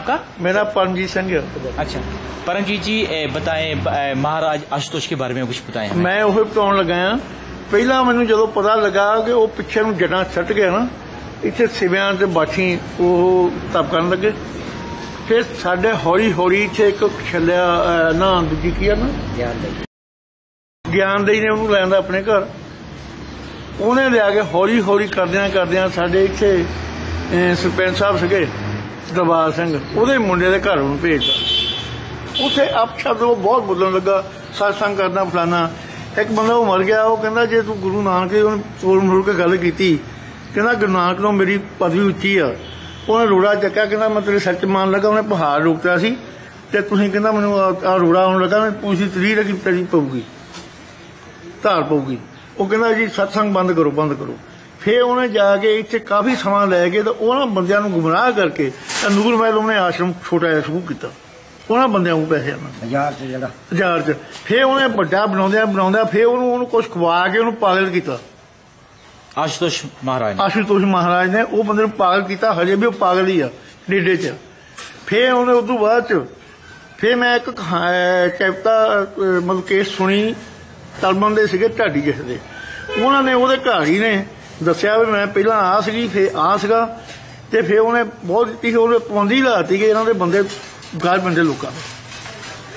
आपका मेरा परमजीत सिंह है अच्छा परमजीत जी ए, बताएं ब- ए, महाराज आशुतोष के बारे में कुछ बताएं हमें ਮੈਂ ਉਹ ਬਤਾਉਣ ਲੱਗਾ ਆ ਪਹਿਲਾਂ ਮੈਨੂੰ ਜਦੋਂ ਪਤਾ ਲੱਗਾ ਕਿ ਉਹ ਪਿੱਛੇ ਨੂੰ ਜੜਾਂ ਛੱਟ ਗਿਆ ਨਾ ਇੱਥੇ ਸਿਵਿਆਂ ਤੇ ਬਾਠੀ ਉਹ ਤਪ ਕਰਨ ਲੱਗੇ ਫਿਰ ਸਾਡੇ ਹੌਲੀ ਹੌਲੀ ਇੱਥੇ ਇੱਕ ਛੱਲਿਆ ਅਹ, ਨਾ ਦੂਜੀ ਕੀ ਆ ਨਾ ਗਿਆਨ ਦੇ ਨੇ ਉਹਨੂੰ ਲੈਂਦਾ ਆਪਣੇ ਘਰ ਉਹਨੇ ਲਿਆ ਕੇ ਹੌਲੀ ਹੌਲੀ ਕਰਦਿਆਂ ਕਰਦਿਆਂ ਸਾਡੇ ਇੱਥੇ ਅਹ, ਸਰਪੰਚ ਸਾਹਿਬ ਸੀਗੇ ਦਰਬਾਰ ਸਿੰਘ, ਉਹਦੇ ਮੁੰਡੇ ਦੇ ਘਰ ਉਹਨੂੰ ਭੇਜਦਾ ਉੱਥੇ ਆਪ ਸ਼ਬਦ ਉਹ ਬਹੁਤ ਬੋਲਣ ਲੱਗਾ satsang ਕਰਨਾ ਫਲਾਨਾ। ਇੱਕ ਬੰਦਾ ਉਹ ਮਰ ਗਿਆ, ਉਹ ਕਹਿੰਦਾ, ਜੇ ਤੂੰ ਗੁਰੂ ਨਾਨਕ ਦੇ ਉਹਨੇ ਕੋਲ ਮੁੜ ਕੇ ਗੱਲ ਕੀਤੀ, ਕਹਿੰਦਾ, ਗੁਰੂ ਨਾਨਕ ਨੂੰ ਮੇਰੀ ਪਦਵੀ ਉੱਚੀ ਆ। ਉਹਨੇ ਰੋੜਾ ਚੱਕਿਆ, ਕਹਿੰਦਾ, ਮੈਂ ਤੇਰੇ ਸੱਚ ਮੰਨ ਲੱਗਾ, ਉਹਨੇ ਪਹਾੜ ਰੋਕਤਾ ਸੀ ਤੇ ਤੁਸੀਂ ਕਹਿੰਦਾ, ਮੈਨੂੰ ਆ ਰੋੜਾ ਆਉਣ ਲੱਗਾ ਮੈਂ ਪੂਛੀ ਤਰੀ ਲੱਗੀ ਤਰੀ ਪਊਗੀ, ਧਾਰ ਪਊਗੀ। ਉਹ ਕਹਿੰਦਾ, ਜੀ, ਸਤਸੰਗ ਬੰਦ ਕਰੋ ਬੰਦ ਕਰੋ। ਫਿਰ ਉਹਨੇ ਜਾ ਕੇ ਇੱਥੇ ਕਾਫੀ ਸਮਾਂ ਲੈ ਕੇ ਤੇ ਉਹਨਾਂ ਬੰਦਿਆਂ ਨੂੰ ਗੁਮਰਾਹ ਕਰਕੇ ਤਾਂ ਨੂਰ ਮਹਿਲ ਉਹਨੇ ਆਸ਼ਰਮ ਛੋਟਾ ਜਿਹਾ ਸ਼ੁਰੂ ਕੀਤਾ। ਉਹਨਾਂ ਬੰਦਿਆਂ ਨੂੰ ਪੈਸੇ ਆਣਾ ਬਾਜ਼ਾਰ 'ਚ ਜਿਹੜਾ। ਬਾਜ਼ਾਰ 'ਚ। ਫਿਰ ਉਹਨੇ ਵੱਡਾ ਬਣਾਉਂਦਿਆਂ ਬਣਾਉਂਦਾ ਫਿਰ ਉਹਨੂੰ ਉਹਨੂੰ ਕੁਝ ਖਵਾ ਕੇ ਉਹਨੂੰ ਪਾਗਲ ਕੀਤਾ। ਆਸ਼ੂਤੋਸ਼ ਮਹਾਰਾਜ ਨੇ। ਆਸ਼ੂਤੋਸ਼ ਮਹਾਰਾਜ ਨੇ ਉਹ ਬੰਦੇ ਨੂੰ ਪਾਗਲ ਕੀਤਾ ਹਜੇ ਵੀ ਉਹ ਪਾਗਲ ਹੀ ਆ ਡੇਡੇ 'ਚ। ਫਿਰ ਉਹਨੇ ਉਸ ਤੋਂ ਬਾਅਦ 'ਚ ਫਿਰ ਮੈਂ ਇੱਕ ਕਵਿਤਾ ਮਤਲਬ ਕੇਸ ਸੁਣੀ ਤਲਮਨ ਦੇ ਸੀਗੇ ਢਾਡੀ ਜਿਸ ਦੇ। ਉਹਨਾਂ ਨੇ ਉਹਦੇ ਘਾੜੀ ਨੇ ਦੱਸਿਆ ਵੀ ਮੈਂ ਪਹਿਲਾਂ ਆ ਸੀਗੀ, ਫੇਰ ਆ ਸੀਗਾ, ਤੇ ਫੇਰ ਉਹਨੇ ਬਹੁਤ ਦਿੱਤੀ ਉਹਨੇ ਪਾਬੰਦੀ ਲਾਤੀ ਕਿ ਇਹਨਾਂ ਦੇ ਬੰਦੇ ਗਾਲ ਬੰਦੇ ਲੋਕਾਂ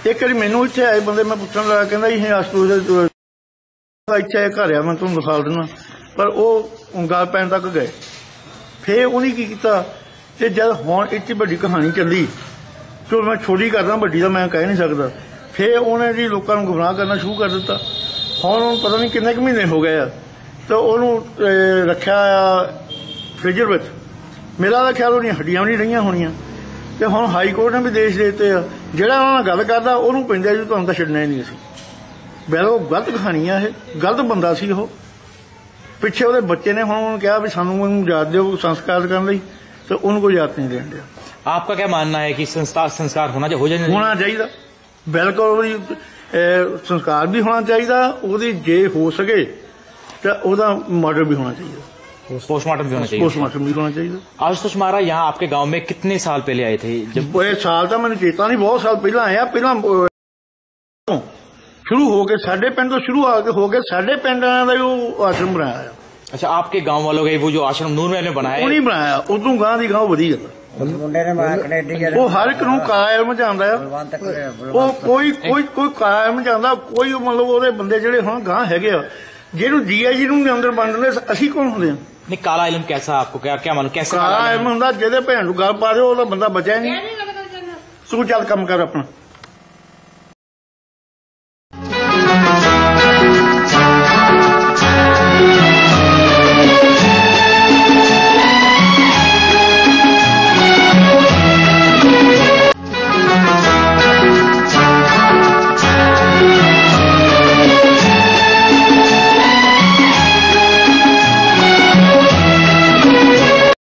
ਇੱਕ ਵਾਰੀ ਮੈਨੂੰ ਇੱਥੇ ਆਏ ਬੰਦੇ, ਮੈਂ ਪੁੱਛਣ ਲੱਗਾ, ਕਹਿੰਦਾ ਜੀ, ਇਹ ਆਸ਼ੂਤੋਸ਼ ਦੇ ਇੱਥੇ ਘਰ ਆ, ਮੈਂ ਤੁਹਾਨੂੰ ਦਿਖਾ ਦਿੰਦਾ। ਪਰ ਉਹ ਗਾਲ ਪੈਣ ਤੱਕ ਗਏ। ਫੇਰ ਉਹਨੇ ਕੀ ਕੀਤਾ? ਤੇ ਜਦ ਹੁਣ ਇੱਥੇ ਵੱਡੀ ਕਹਾਣੀ ਚੱਲੀ ਤੇ ਮੈਂ ਛੋਟੀ ਕਰਦਾ, ਵੱਡੀ ਦਾ ਮੈਂ ਕਹਿ ਨਹੀਂ ਸਕਦਾ। ਫੇਰ ਉਹਨੇ ਜੀ ਲੋਕਾਂ ਨੂੰ ਗੁੰਮਰਾਹ ਕਰਨਾ ਸ਼ੁਰੂ ਕਰ ਦਿੱਤਾ। ਹੁਣ ਉਹਨੂੰ ਪਤਾ ਨਹੀਂ ਕਿੰਨੇ ਕੁ ਮਹੀਨੇ ਹੋ ਗਏ ਆ। ਤੇ ਉਹਨੂੰ ਅਹ, ਰੱਖਿਆ ਆ ਫ੍ਰਿਜ ਵਿੱਚ ਮੇਰਾ ਤਾਂ ਖਿਆਲ ਉਹਦੀਆਂ ਹੱਡੀਆਂ ਵੀ ਨਹੀਂ ਰਹੀਆਂ ਹੋਣੀਆਂ ਤੇ ਹੁਣ ਹਾਈ ਕੋਰਟ ਨੇ ਵੀ ਦੇਸ਼ ਦੇ ਦਿੱਤੇ ਆ ਜਿਹੜਾ ਉਹਨਾਂ ਨਾਲ ਗੱਲ ਕਰਦਾ ਉਹਨੂੰ ਪੈਂਦਾ ਜੀ ਤੁਹਾਨੂੰ ਤਾਂ ਛੱਡਣਾ ਹੀ ਨਹੀਂ ਅਸੀਂ ਬਿਲਕੁਲ ਗਲਤ ਕਹਾਣੀ ਆ ਇਹ ਗਲਤ ਬੰਦਾ ਸੀ ਉਹ ਪਿੱਛੇ ਉਹਦੇ ਬੱਚੇ ਨੇ ਹੁਣ ਉਹਨੂੰ ਕਿਹਾ ਵੀ ਸਾਨੂੰ ਉਹਨੂੰ ਯਾਦ ਦਿਓ ਸੰਸਕਾਰ ਕਰਨ ਲਈ ਤੇ ਉਹਨੂੰ ਕੋਈ ਯਾਦ ਨਹੀਂ ਦੇਣ ਡਿਆ आपका क्या मानना है कि संस्कार संस्कार होना चाहिए हो जाए ਹੋਣਾ ਚਾਹੀਦਾ ਬਿਲਕੁਲ ਉਹਦੀ ਅਹ, ਸੰਸਕਾਰ ਵੀ ਹੋਣਾ ਚਾਹੀਦਾ ਉਹਦੀ ਜੇ ਹੋ ਸਕੇ ਤਾਂ ਉਹਦਾ ਮਰਡਰ ਵੀ ਹੋਣਾ ਚਾਹੀਦਾ पोस्टमार्टम भी होना चाहिए ਪੋਸਟਮਾਰਟਮ ਵੀ ਹੋਣਾ ਚਾਹੀਦਾ आशुतोष महाराज यहाँ आपके गांव में कितने साल पहले आए थे जब ਇਹ ਸਾਲ ਤਾਂ ਮੈਨੂੰ ਚੇਤਾ ਨਹੀਂ ਬਹੁਤ ਸਾਲ ਪਹਿਲਾਂ ਆਇਆ ਪਹਿਲਾਂ ਅਹ, ਸ਼ੁਰੂ ਹੋ ਕੇ ਸਾਡੇ ਪਿੰਡ ਤੋਂ ਸ਼ੁਰੂ ਆ ਕੇ ਹੋ ਕੇ ਸਾਡੇ ਪਿੰਡ ਦਾ ਹੀ ਉਹ ਆਸ਼ਰਮ ਬਣਾਇਆ ਆ अच्छा आपके गांव वालों का वो जो आश्रम नूर महल में बनाया ਉਹ है ਨਹੀਂ ਬਣਾਇਆ ਉਦੋਂ ਗਾਂ ਦੀ ਗਾਂ ਵਧੀਆ ਮੁੰਡੇ ਨੇ ਮੈਂ ਕੈਨੇਡੀ ਗਿਆ ਉਹ ਹਰ ਇੱਕ ਨੂੰ ਕਾਇਮ ਜਾਂਦਾ ਆ ਬਲਵੰਤ ਕਰੇ ਉਹ ਕੋਈ ਕੋਈ ਕੋਈ ਕਾਇਮ ਜਾਂਦਾ ਕੋਈ ਮਤਲਬ ਉਹਦੇ ਬੰਦੇ ਜਿਹੜੇ ਹੁਣ ਗਾਂ ਹੈਗੇ ਆ ਜਿਹਨੂੰ ਜੀਆਜੀ ਨੂੰ ਵੀ ਅੰਦਰ ਬੰਦ ਦਿੰਦੇ ਅਸੀਂ ਕੌਣ ਹੁੰਦੇ ਹਾਂ ਨਹੀਂ ਕਾਲਾ ਇਲਮ ਕੈਸਾ ਆਪਕੋ ਕਿਆ ਕਿਆ ਮਾਲੂਮ ਕੈਸਾ ਕਾਲਾ ਇਲਮ ਹੁੰਦਾ ਜਿਹਦੇ ਭੈਣ ਨੂੰ ਗੱਲ ਪਾ ਦਿਓ ਉਹਦਾ ਬੰਦਾ ਬਚਿਆ ਨਹੀਂ। ਤੂੰ ਚੱਲ ਕੰਮ ਕਰ ਆਪਣਾ।